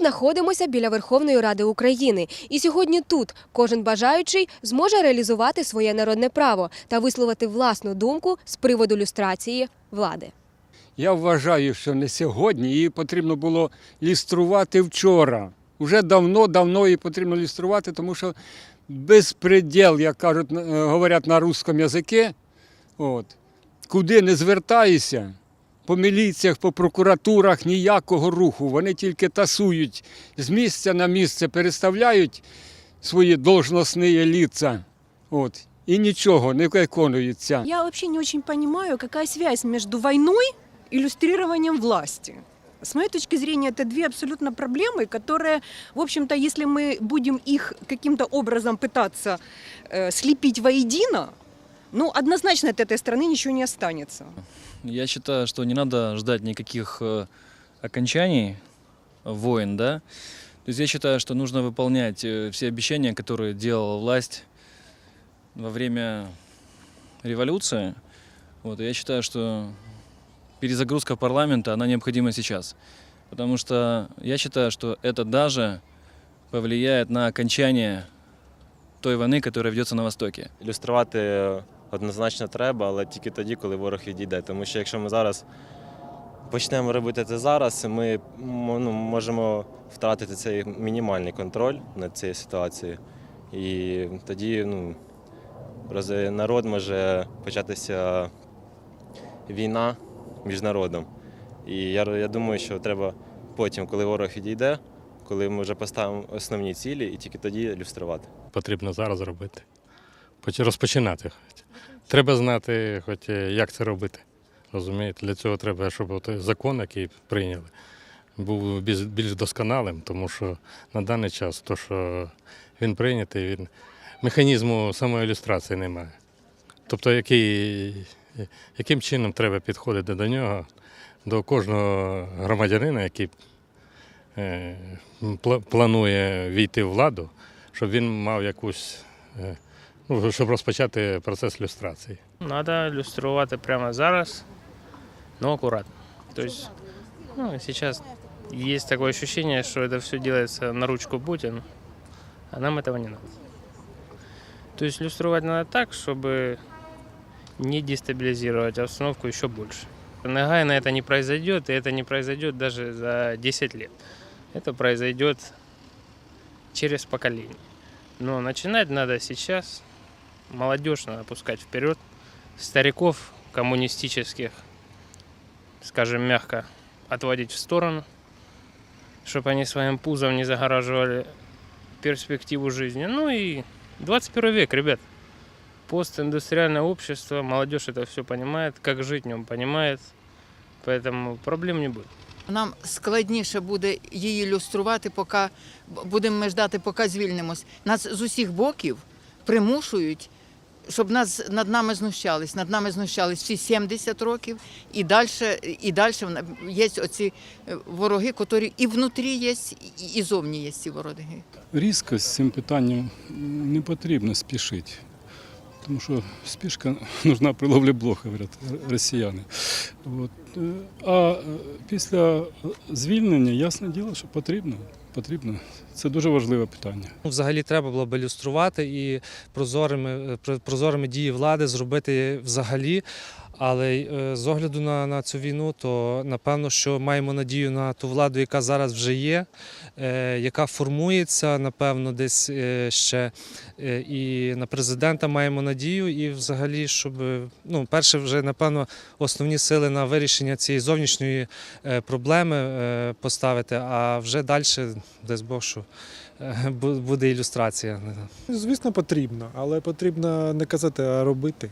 знаходимося біля Верховної Ради України, і сьогодні тут кожен бажаючий зможе реалізувати своє народне право та висловити власну думку з приводу люстрації влади. Я вважаю, що не сьогодні її потрібно було люструвати вчора. Уже давно-давно її потрібно люструвати, тому що безпреділ, як кажуть, е, говорять на русском язикі, от, куди не звертаюся, по міліціях, по прокуратурах ніякого руху. Вони тільки тасують з місця на місце, переставляють свої должностні ліца. От, і нічого не виконується. Я вообще не очень понимаю, какая связь между войной и иллюстрированием власти. С моей точки зрения, это две абсолютно проблемы, которые, в общем-то, если мы будем их каким-то образом пытаться э, слепить воедино, ну, однозначно от этой страны ничего не останется. Я считаю, что не надо ждать никаких э, окончаний войн, да. То есть я считаю, что нужно выполнять э, все обещания, которые делала власть во время революции. Вот, и я считаю, что перезагрузка парламента, она необходима сейчас. Потому что я считаю, что это даже повлияет на окончание той войны, которая ведется на Востоке. Ілюструвати однозначно треба, але тільки тоді, коли ворог відійде. Тому що якщо ми зараз почнемо робити це зараз, ми ну, можемо втратити цей мінімальний контроль над цією ситуацією. І тоді ну, народ може початися війна між народом. І я, я думаю, що треба потім, коли ворог відійде, коли ми вже поставимо основні цілі, і тільки тоді ілюструвати. потрібно зараз робити. Поч- Розпочинати. Треба знати, хоч е, як це робити. Розумієте, для цього треба, щоб от закон, який прийняли, був більш- досконалим, тому що на даний час то, що він прийнятий, він механізму самоілюстрації немає. Тобто, який, яким чином треба підходити до нього, до кожного громадянина, який е, планує війти в владу, щоб він мав якусь, е, ну, щоб розпочати процес люстрації. Надо ілюструвати прямо зараз, но аккуратно. То есть, ну, сейчас есть такое ощущение, что это все делается на ручку Путин, а нам этого не надо. То есть иллюстрировать надо так, чтобы не дестабилизировать обстановку еще больше. Негайно это не произойдет, и это не произойдет даже за 10 лет. Это произойдет через поколение. Но начинать надо сейчас. Молодежь надо пускать вперед стариков коммунистических, скажем мягко, отводить в сторону, чтобы они своим пузом не загораживали перспективу жизни. Ну и 21 век, ребят. Постиндустриальное общество, молодежь это все понимает, как жить в нем понимает, поэтому проблем не будет. Нам складніше буде її ілюструвати, поки будемо ми ждати, поки звільнимось. Нас з усіх боків примушують, щоб нас над нами знущались. Над нами знущались всі 70 років, і далі, і далі є оці е, вороги, які і внутрі є, і, зовні є ці вороги. Різко з цим питанням не потрібно спішити. Тому що спішка нужна при ловлі блох, говорять росіяни. От. А е, після звільнення, ясне діло, що потрібно. Потрібно. Це дуже важливе питання. Ну, Взагалі треба було б ілюструвати і прозорими, е, про- прозорими дії влади зробити взагалі. Але е, з огляду на, на цю війну, то напевно, що маємо надію на ту владу, яка зараз вже є, е, яка формується, напевно, десь е, ще. І на президента маємо надію. І взагалі, щоб ну, перше, вже напевно, основні сили на вирішення цієї зовнішньої проблеми поставити, а вже далі, дасть Бог, що буде ілюстрація. Звісно, потрібно, але потрібно не казати, а робити.